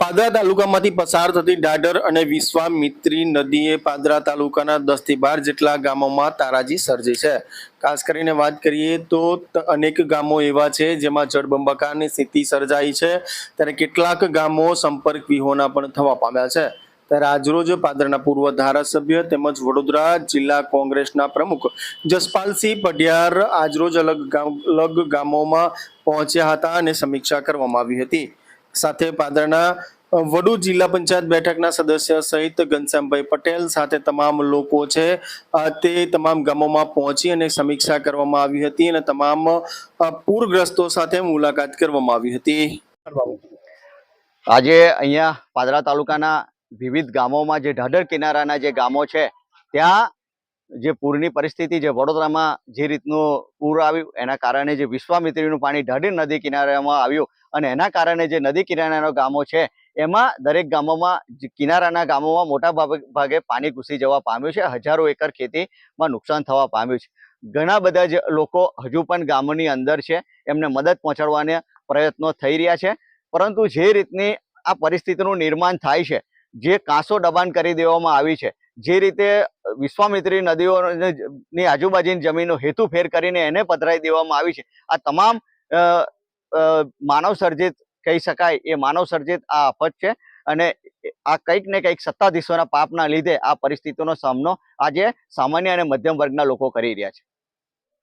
પાદરા તાલુકામાંથી પસાર થતી ડાડર અને વિશ્વામિત્રી નદીએ પાદરા તાલુકાના દસથી બાર જેટલા ગામોમાં તારાજી સર્જી છે. ખાસ કરીને વાત કરીએ તો અનેક ગામો એવા છે જેમાં જળબંબાકારની સ્થિતિ સર્જાઈ છે. ત્યારે કેટલાક ગામો સંપર્ક વિહોણા પણ થવા પામ્યા છે. ત્યારે આજરોજ પાદરના પૂર્વ ધારાસભ્ય તેમજ વડોદરા જિલ્લા કોંગ્રેસના પ્રમુખ જસપાલસિંહ પઢિયાર આજરોજ અલગ અલગ ગામોમાં પહોંચ્યા હતા અને સમીક્ષા કરવામાં આવી હતી. સાથે પાદરના વડુ જિલ્લા પંચાયત બેઠકના સદસ્ય સહિત ઘનશ્યામભાઈ પટેલ સાથે તમામ લોકો છે. તે તમામ ગામોમાં પહોંચી અને સમીક્ષા કરવામાં આવી હતી અને તમામ પૂરગ્રસ્તો સાથે મુલાકાત કરવામાં આવી હતી. આજે અહીંયા પાદરા તાલુકાના વિવિધ ગામોમાં જે ઢાઢર કિનારાના જે ગામો છે, ત્યાં જે પૂરની પરિસ્થિતિ જે વડોદરામાં જે રીતનું પૂર આવ્યું, એના કારણે જે વિશ્વામિત્રીનું પાણી ઢાઢી નદી કિનારામાં આવ્યું અને એના કારણે જે નદી કિનારાના ગામો છે, એમાં દરેક ગામોમાં કિનારાના ગામોમાં મોટા ભાગે પાણી ઘૂસી જવા પામ્યું છે. હજારો એકર ખેતીમાં નુકસાન થવા પામ્યું છે. ઘણા બધા જ લોકો હજુ પણ ગામની અંદર છે, એમને મદદ પહોંચાડવાના પ્રયત્નો થઈ રહ્યા છે. પરંતુ જે રીતની આ પરિસ્થિતિનું નિર્માણ થાય છે, જે કાંસો દબાણ કરી દેવામાં આવી છે જે રીતે વિશ્વામિત્રી નદીઓ ની આજુબાજુની હેતુ હેતુફેર કરીને એને પધરાવી દેવામાં આવી છે. આ તમામ માનવ સર્જિત કહી શકાય, એ માનવ સર્જિત આ આફત છે અને આ કંઈક ને કંઈક સત્તાધીશોના પાપના લીધે આ પરિસ્થિતિનો સામનો આજે સામાન્ય અને મધ્યમ વર્ગના લોકો કરી રહ્યા છે.